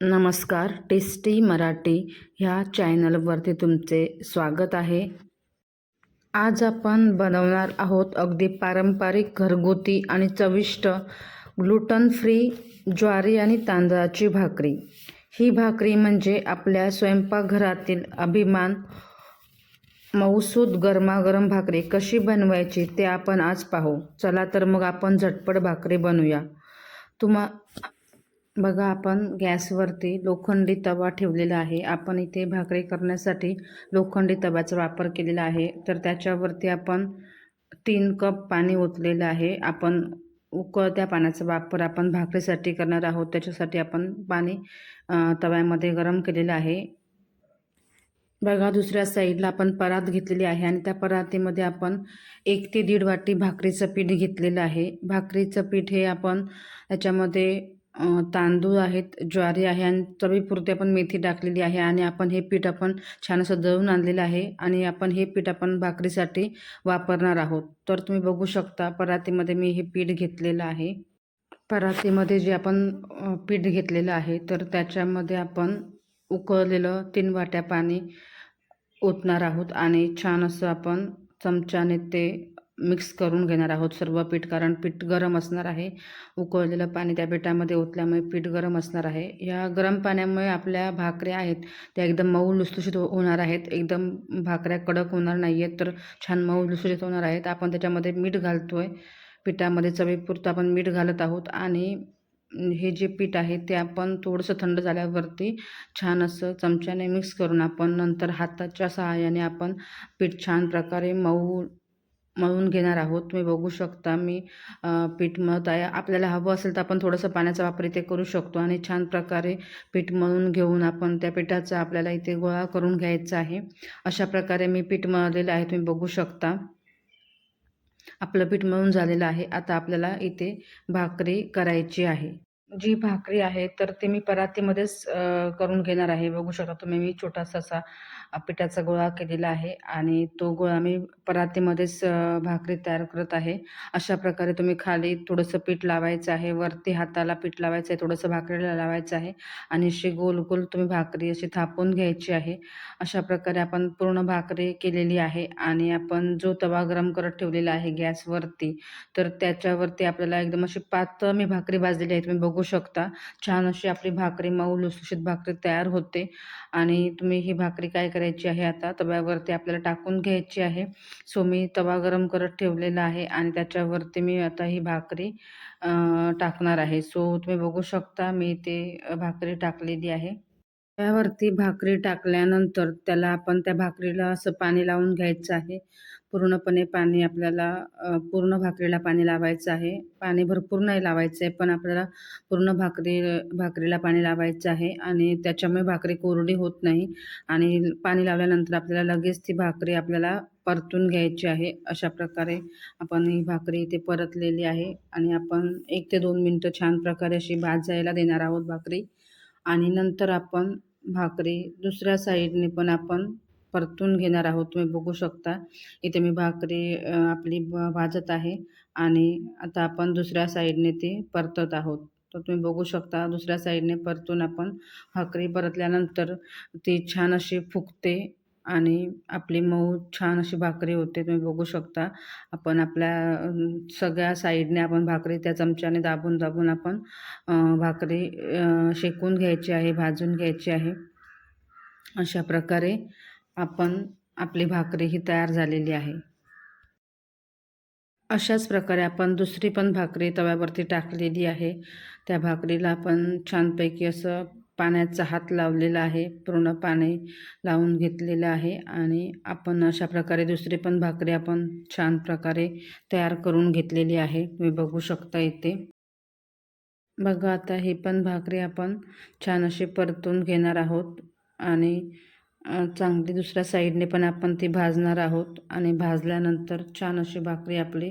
नमस्कार टेस्टी मराठी ह्या चॅनलवरती तुमचे स्वागत आहे. आज आपण बनवणार आहोत अगदी पारंपरिक घरगुती आणि चविष्ट ग्लुटन फ्री ज्वारी आणि तांदळाची भाकरी. ही भाकरी म्हणजे आपल्या स्वयंपाकघरातील अभिमान मऊसूद गरमागरम भाकरी कशी बनवायची ते आपण आज पाहू. चला तर मग आपण झटपट भाकरी बनवूया. तुम्हा बघा आपण गॅसवरती लोखंडी तवा ठेवलेला आहे. आपण इथे भाकरी करण्यासाठी लोखंडी तव्याचा वापर केलेला आहे. तर त्याच्यावरती आपण तीन कप पाणी ओतलेलं आहे. आपण उकळत्या पाण्याचा वापर आपण भाकरीसाठी करणार आहोत. त्याच्यासाठी आपण पाणी तव्यामध्ये गरम केलेलं आहे. बघा दुसऱ्या साईडला आपण परात घेतलेली आहे आणि त्या परातीमध्ये आपण एक ते दीड वाटी भाकरीचं पीठ घेतलेलं आहे. भाकरीचं पीठ हे आपण त्याच्यामध्ये तांदूळ आहेत ज्वारी आहे आणि चवीपुरते आपण मेथी टाकलेली आहे आणि आपण हे पीठ आपण छान असं दळून आणलेलं आहे आणि आपण हे पीठ आपण भाकरीसाठी वापरणार आहोत. तर तुम्ही बघू शकता परातीमध्ये मी हे पीठ घेतलेलं आहे. परातीमध्ये जे आपण पीठ घेतलेलं आहे तर त्याच्यामध्ये आपण उकळलेलं तीन वाट्या पाणी ओतणार आहोत आणि छान असं आपण चमच्याने ते मिक्स करून घेणार आहोत सर्व पीठ कारण पीठ गरम असणार आहे. उकळलेलं पाणी त्या पिठामध्ये ओतल्यामुळे पीठ गरम असणार आहे. या गरम पाण्यामुळे आपल्या भाकऱ्या आहेत त्या एकदम मऊ लुसलुशीत हो-, होणार आहेत. एकदम भाकऱ्या कडक होणार नाही आहेत तर छान मऊ लुसलुशीत होणार आहेत. आपण त्याच्यामध्ये मीठ घालतो आहे पिठामध्ये चवीपुरतं आपण मीठ घालत आहोत आणि हे जे पीठ आहे ते आपण थोडंसं थंड झाल्यावरती छान असं चमच्याने मिक्स करून आपण नंतर हाताच्या सहाय्याने आपण पीठ छान प्रकारे मऊ मळून घेणार आहोत. तुम्ही बघू शकता मी पीठ मळत आहे. आपल्याला हवं असेल तर आपण थोडंसं पाण्याचा वापर इथे करू शकतो आणि छान प्रकारे पीठ मळून घेऊन आपण त्या पिठाचा आपल्याला इथे गोळा करून घ्यायचा आहे. अशा प्रकारे मी पीठ मळलेलं आहे तुम्ही बघू शकता. आपलं पीठ मळून झालेलं आहे. आता आपल्याला इथे भाकरी करायची आहे. जी भाकरी आहे तर ते मी परातीमध्येच करून घेणार आहे. बघू शकता तुम्ही मी छोटासा असा पिठाचा गोळा केलेला आहे आणि तो गोळा मी परातीमध्येच भाकरी तयार करत आहे. अशा प्रकारे तुम्ही खाली थोडंसं पीठ लावायचं आहे. वरती हाताला पीठ लावायचं आहे थोडंसं भाकरीला लावायचं आहे आणि अशी गोल गोल तुम्ही भाकरी अशी थापून घ्यायची आहे. अशा प्रकारे आपण पूर्ण भाकरी केलेली आहे आणि आपण जो तवा गरम करत ठेवलेला आहे गॅसवरती तर त्याच्यावरती आपल्याला एकदम अशी पातळ मी भाकरी भाजलेली आहे. तुम्ही बघू शकता. छान अशी आपली भाकरी मऊ लुसलुशीत भाकरी तयार होते. आणि तुम्ही ही भाकरी काय करायची आहे आता? तव्यावरती आपल्याला टाकून घ्यायची आहे. सो मी तवा गरम करत ठेवलेला आहे आणि त्याच्यावरती मी आता ही भाकरी टाकणार आहे. सो तुम्ही बघू शकता मी ते भाकरी टाकलेली आहे. त्यावरती भाकरी टाकल्यानंतर त्याला आपण त्या भाकरीला असं पाणी लावून घ्यायचं आहे. पूर्णपणे पाणी आपल्याला पूर्ण भाकरीला पाणी लावायचं आहे. पाणी भरपूर नाही लावायचं आहे पण आपल्याला पूर्ण भाकरी भाकरीला पाणी लावायचं आहे आणि त्याच्यामुळे भाकरी कोरडी होत नाही आणि पाणी लावल्यानंतर आपल्याला लगेच ती भाकरी आपल्याला परतून घ्यायची आहे. अशा प्रकारे आपण ही भाकरी इथे परतलेली आहे आणि आपण एक ते दोन मिनटं छान प्रकारे अशी भाजायला देणार आहोत भाकरी आणि नंतर आपण भाकरी दुसऱ्या साईडने पण आपण परतून घेणार आहोत. तुम्ही बघू शकता. इथे मी भाकरी आपली भाजत आहे. आणि आता आपण दुसऱ्या साईडने ती परतत आहोत. तर तुम्ही बघू शकता दुसऱ्या साईडने परतून आपण भाकरी परतल्यानंतर ती छान अशी फुगते आणि आपली मऊ छान अशी भाकरी होते. तुम्ही बघू शकता. आपण आपल्या सगळ्या साईडने आपण भाकरी त्या चमच्याने दाबून दाबून आपण भाकरी शेकून घ्यायची आहे भाजून घ्यायची आहे. अशा प्रकारे आपण आपली भाकरी ही तयार झालेली आहे. अशाच प्रकारे आपण दुसरी पण भाकरी तव्यावरती टाकलेली आहे. त्या भाकरीला आपण छानपैकी असं पाण्याचा हात लावलेला आहे. पूर्ण पाणी लावून घेतलेलं आहे आणि आपण अशा प्रकारे दुसरी पण भाकरी आपण छान प्रकारे तयार करून घेतलेली आहे. तुम्ही बघू शकता इथे. बघा आता ही पण भाकरी आपण छान अशी परतून घेणार आहोत आणि चांगली दुसऱ्या साईडने पण आपण ती भाजणार आहोत. आणि भाजल्यानंतर छान अशी भाकरी आपली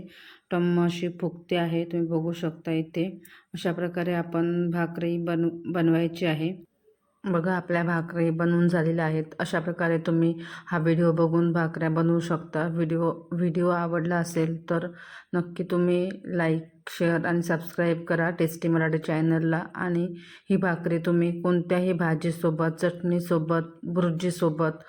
टम्म अशी फुगते आहे. तुम्ही बघू शकता इथे. अशा प्रकारे आपण भाकरी बन बनवायची आहे. बघा आपल्या भाकरी बनवून झालेल्या आहेत. अशा प्रकारे तुम्ही हा व्हिडिओ बघून भाकऱ्या बनवू शकता. व्हिडिओ व्हिडिओ आवडला असेल तर नक्की तुम्ही लाईक शेअर आणि सबस्क्राईब करा टेस्टी मराठी चॅनलला आणि ही भाकरी तुम्ही कोणत्याही भाजीसोबत चटणीसोबत भुर्जीसोबत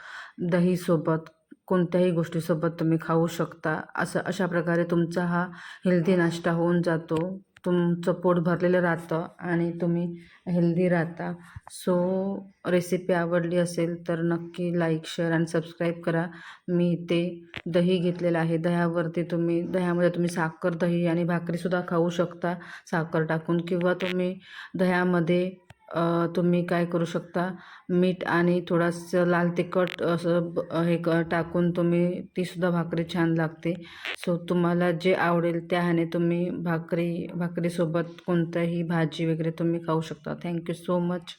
दहीसोबत कोणत्याही गोष्टीसोबत तुम्ही खाऊ शकता. असं अशा प्रकारे तुमचा हा हेल्दी नाश्ता होऊन जातो. तुमचं पोट भरलेलं राहतं आणि तुम्ही हेल्दी राहता. सो रेसिपी आवडली असेल तर नक्की लाईक शेअर आणि सबस्क्राईब करा. मी ते दही घेतलेलं आहे. दह्यावरती तुम्ही दह्यामध्ये तुम्ही साखर दही आणि भाकरीसुद्धा खाऊ शकता. साखर टाकून किंवा तुम्ही दह्यामध्ये तुम्ही काय करू शकता? मीठ आणि थोडंसं लाल तिखट असं हे क टाकून तुम्ही तीसुद्धा भाकरी छान लागते. सो तुम्हाला जे आवडेल त्या ह्याने तुम्ही भाकरी भाकरीसोबत कोणत्याही भाजी वगैरे तुम्ही खाऊ शकता. Thank you so much.